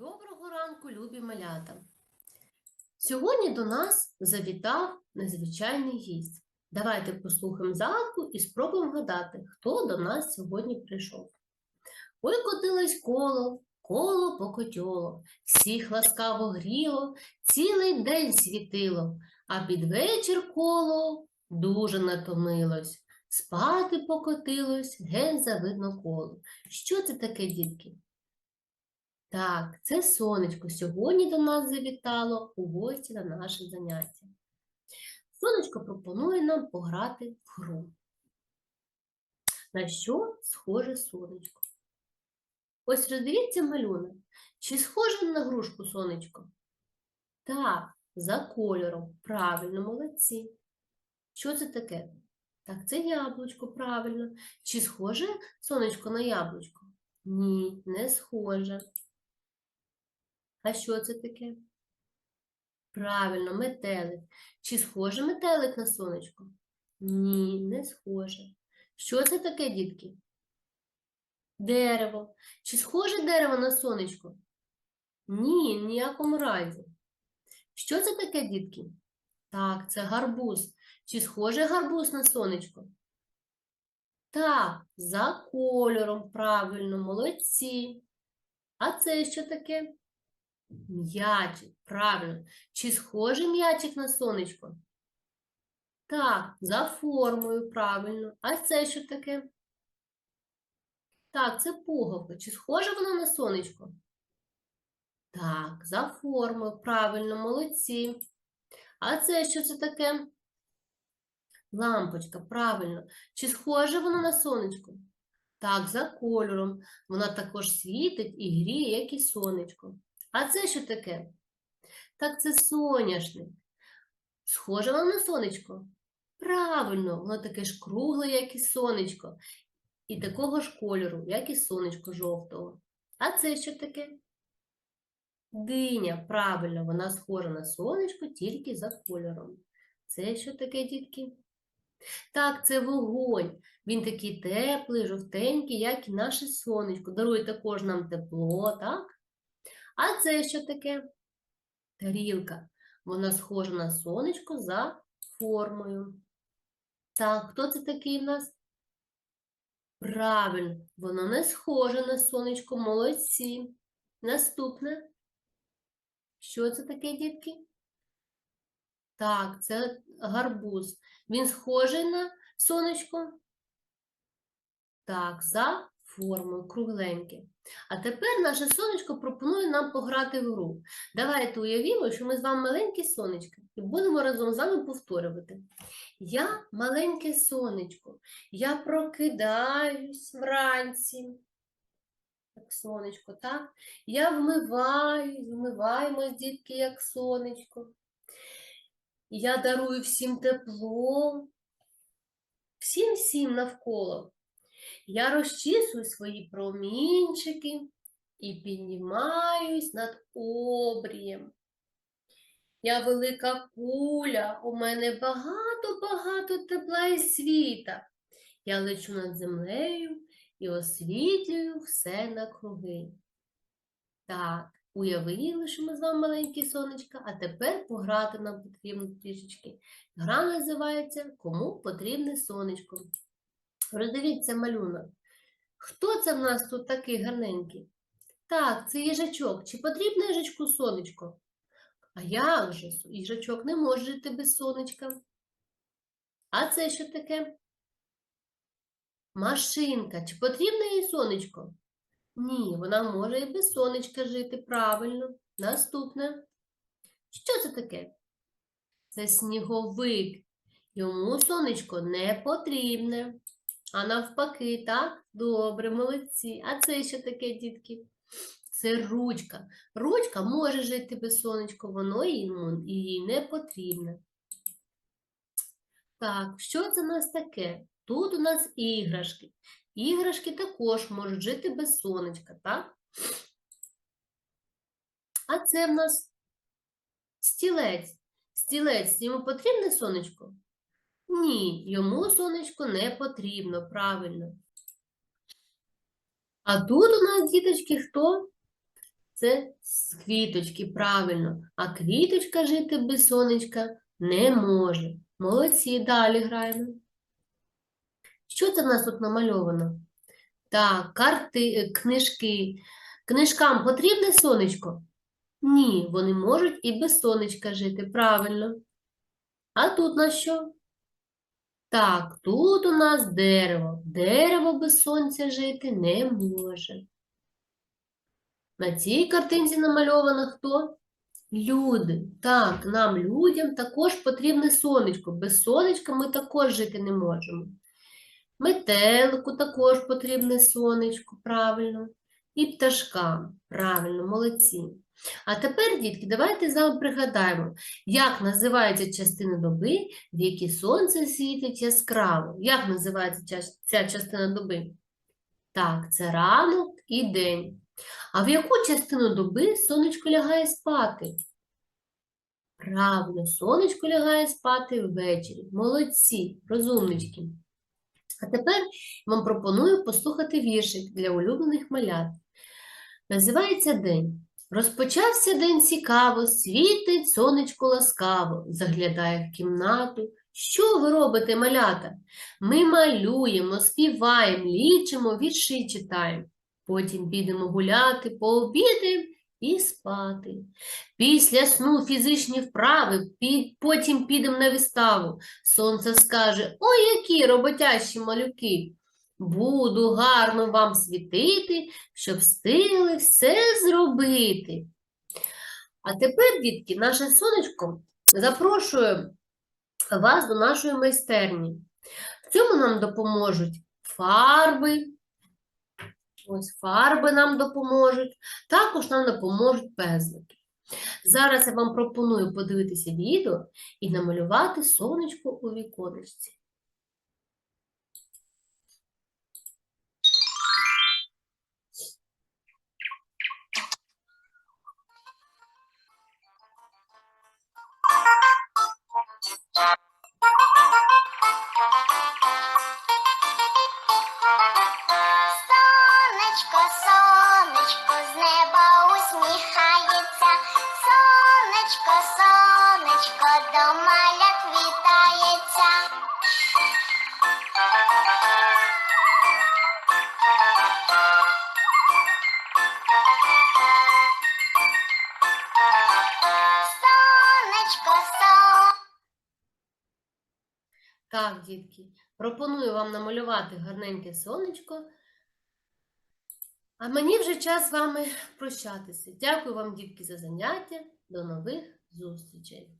Доброго ранку, любі малята! Сьогодні до нас завітав незвичайний гість. Давайте послухаємо загадку і спробуємо вгадати, хто до нас сьогодні прийшов. Ой, котилось коло, коло покотьоло, всіх ласкаво гріло, цілий день світило, а під вечір коло дуже натомилось. Спати покотилось, ген завидно коло. Що це таке, дітки? Так, це сонечко сьогодні до нас завітало у гості на наше заняття. Сонечко пропонує нам пограти в гру. На що схоже сонечко? Ось роздивіться малюнок. Чи схоже на грушку сонечко? Так, за кольором. Правильно, молодці. Що це таке? Так, це яблучко, правильно. Чи схоже сонечко на яблучко? Ні, не схоже. А що це таке? Правильно, метелик. Чи схоже метелик на сонечко? Ні, не схоже. Що це таке, дітки? Дерево. Чи схоже дерево на сонечко? Ні, в ніякому разі. Що це таке, дітки? Так, це гарбуз. Чи схоже гарбуз на сонечко? Так, за кольором, правильно, молодці. А це що таке? М'ячик, правильно. Чи схожий м'ячик на сонечко? Так, за формою, правильно. А це що таке? Так, це пуговка. Чи схоже воно на сонечко? Так, за формою, правильно, молодці. А це що це таке? Лампочка, правильно. Чи схоже воно на сонечко? Так, за кольором. Вона також світить і гріє, як і сонечко. А це що таке? Так, це соняшник. Схоже воно на сонечко? Правильно, воно таке ж кругле, як і сонечко, і такого ж кольору, як і сонечко жовтого. А це що таке? Диня, правильно, вона схожа на сонечко тільки за кольором. Це що таке, дітки? Так, це вогонь. Він такий теплий, жовтенький, як і наше сонечко. Дарує також нам тепло, так? А це що таке? Тарілка. Вона схожа на сонечко за формою. Так, хто це такий в нас? Правильно, воно не схоже на сонечко, молодці. Наступне. Що це таке, дітки? Так, це гарбуз. Він схожий на сонечко? Так, за формою, кругленьке. А тепер наше сонечко пропонує нам пограти в гру. Давайте уявімо, що ми з вами маленькі сонечки і будемо разом з вами повторювати. Я маленьке сонечко, я прокидаюсь вранці. Як сонечко, так? Я вмиваюсь, вмиваємось, дітки, як сонечко. Я дарую всім тепло, всім-всім навколо. Я розчісую свої промінчики і піднімаюсь над обрієм. Я велика куля, у мене багато-багато тепла і світа. Я лечу над землею і освітлюю все навкруги. Так, уявили, що ми з вами маленькі сонечка, а тепер пограти нам потрібно трішечки. Гра називається Кому потрібне сонечко. Роздивіться малюнок. Хто це в нас тут такий гарненький? Так, це їжачок. Чи потрібно їжачку сонечко? А як же? Їжачок не може жити без сонечка. А це що таке? Машинка. Чи потрібно їй сонечко? Ні, вона може і без сонечка жити правильно. Наступне. Що це таке? Це сніговик. Йому сонечко не потрібне. А навпаки, так? Добре, молодці. А це що таке, дітки? Це ручка. Ручка може жити без сонечка, воно їй не потрібне. Так, що це в нас таке? Тут у нас іграшки. Іграшки також можуть жити без сонечка, так? А це в нас стілець. Стілець, йому потрібне сонечко? Ні, йому сонечко не потрібно, правильно. А тут у нас, діточки, хто? це з квіточки, правильно. А квіточка жити без сонечка не може. Молодці, далі граємо. Що це в нас тут намальовано? Так, карти, е, книжки. Книжкам потрібне сонечко? Ні, вони можуть і без сонечка жити, правильно. А тут на що? Так, тут у нас дерево. Дерево без сонця жити не може. На цій картинці намальовано хто? Люди. Так, нам, людям, також потрібне сонечко. Без сонечка ми також жити не можемо. Метелику також потрібне сонечко, правильно. І пташкам, правильно, молодці. А тепер, дітки, давайте з вами пригадаємо, як називається частина доби, в якій сонце світить яскраво. Як називається ця- частина доби? Так, це ранок і день. А в яку частину доби сонечко лягає спати? Правильно, сонечко лягає спати ввечері. Молодці, розумнички. А тепер вам пропоную послухати віршик для улюблених малят. Називається День. Розпочався день цікаво, світить сонечко ласкаво, заглядає в кімнату. Що ви робите, малята? Ми малюємо, співаємо, лічимо, вірші читаємо. Потім підемо гуляти, пообідаємо і спати. Після сну фізичні вправи, потім підемо на виставу. Сонце скаже: Ой, які роботящі малюки! Буду гарно вам світити, щоб встигли все зробити. А тепер, дітки, наше сонечко запрошує вас до нашої майстерні. В цьому нам допоможуть фарби. Ось фарби нам допоможуть, також нам допоможуть пензлики. Зараз я вам пропоную подивитися відео і намалювати сонечко у віконечці. Так, дітки, пропоную вам намалювати гарненьке сонечко. А мені вже час з вами прощатися. Дякую вам, дітки, за заняття. До нових зустрічей!